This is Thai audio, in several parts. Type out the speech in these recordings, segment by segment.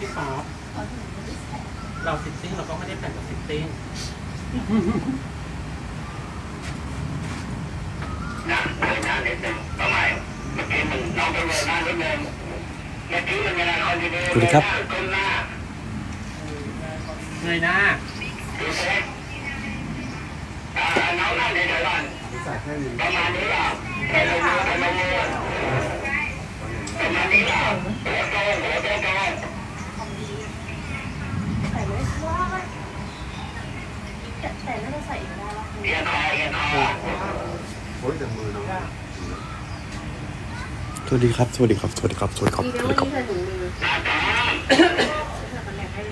พี่ป๊อปเราซิตติ้งเราก็ไม่ได้แต่งกับซิตติ้งนะเดินหน้านิดนึงทำไมเมื่อกี้มันน้องไปเดินหน้านิดนึงเมื่อกี้มันเวลาคอนดิเนียสวัสดีครับก้มหน้าเงยหน้าดูเซ็ตอ่าน้องนั่งเดี๋ยวก่อนประมาณนี้เหรอไปลงมือไปลงมือประมาณนี้เหรอหัวโตหัวโตโต ใส่เลยว่าแต่แต่น่าจะใส่ไม่ได้ละ เอียงคอเอียงคอ สวัสดีครับ สวัสดีครับ สวัสดีครับ สวัสดีครับดีสนะวัสวัดีนครับนี้ใส่ถุงมือหน้าตาใส่ตำแหน่งให้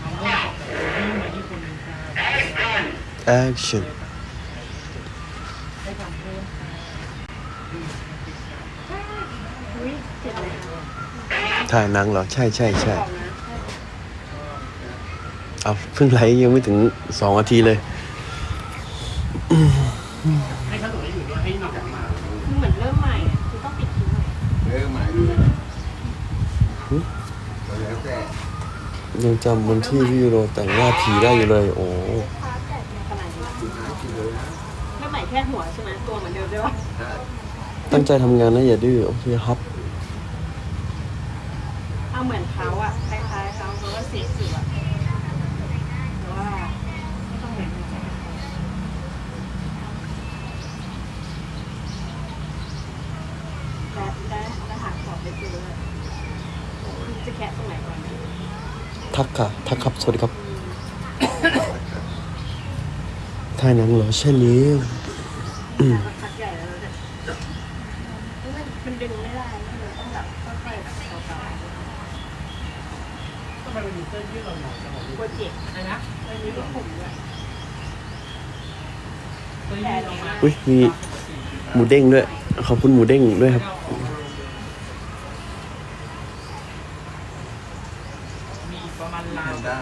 เอาเรื่องมาที่คนนึงค่ะแอคชั่น action อุ้ยเจ็บเลยถ่ายหนังเหรอ ใช่ใช่ใช่บอกนะเอาเพิ่งไลฟ์ยังไม่ถึงสองนาทีเลย ให้เขาหนูได้อยู่เนี่ยให้น้องออกมาคือเหมือนเริ่มใหม่อะคือต้องปิดทิ้งใหม่เรื่องหมายดูแล้วแต่ยังจำวันที่พี่ยูโรแต่งหน้าผีได้อยู่เลย โอ้พาแตกในขนาดนี้ไม่ใหม่แค่หัวใช่ไหมตัวเหมือนเดิมด้วยวะตั้งใจทำงานนะอย่าดื้อโอเคครับ เอาเหมือนเขาอะคล้ายๆเขาเพราะว่าสีสุดอะแต่ว่าไม่ต้องเหมือนกัน และได้ได้หาของไปซื้อเลยจะแคะตรงไหนก่อนนะทักค่ะทักครับ สวัสดีครับถ่ายหนังเหรอใช่นี้สักพักใหญ่แล้วเนี่ยมันมันดึงไม่ได้มันต้องแบบค่อยๆแบบเบาทำไมมันมีเสื้อยืดเราหน่อยจังหวะๆนี้โปรเจกต์อะไรนะมันมีลูกผมด้วยเสื้อยืดออกมาอุ้ยมีหมูเด้งด้วย ขอบคุณหมูเด้งด้วยครับ มีอีกประมาณราวได้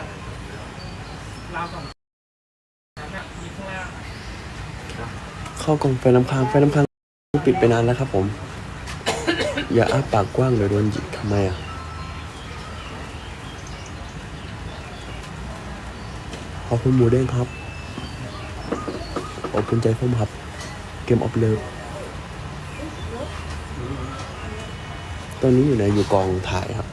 าวสองนั้นอะมีข้างล่างเข้ากองไฟน้ำค้างไฟน้ำค้างปิดไปนานแล้วครับผม อย่าอ้าปากกว้างเดี๋ยวโดนหยิกทำไมอะ ขอบคุณหมูเด้งครับ ขอบคุณใจพุ่มครับ เกมออฟเลิฟ ตอนนี้อยู่ไหนอยู่กองถ่ายครับ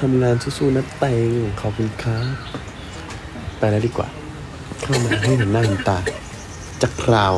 ทำงานสู้ๆนะเตงขอบคุณครับไปแล้วดีกว่า เข้ามาให้เห็นหน้าเห็นตาจากคราว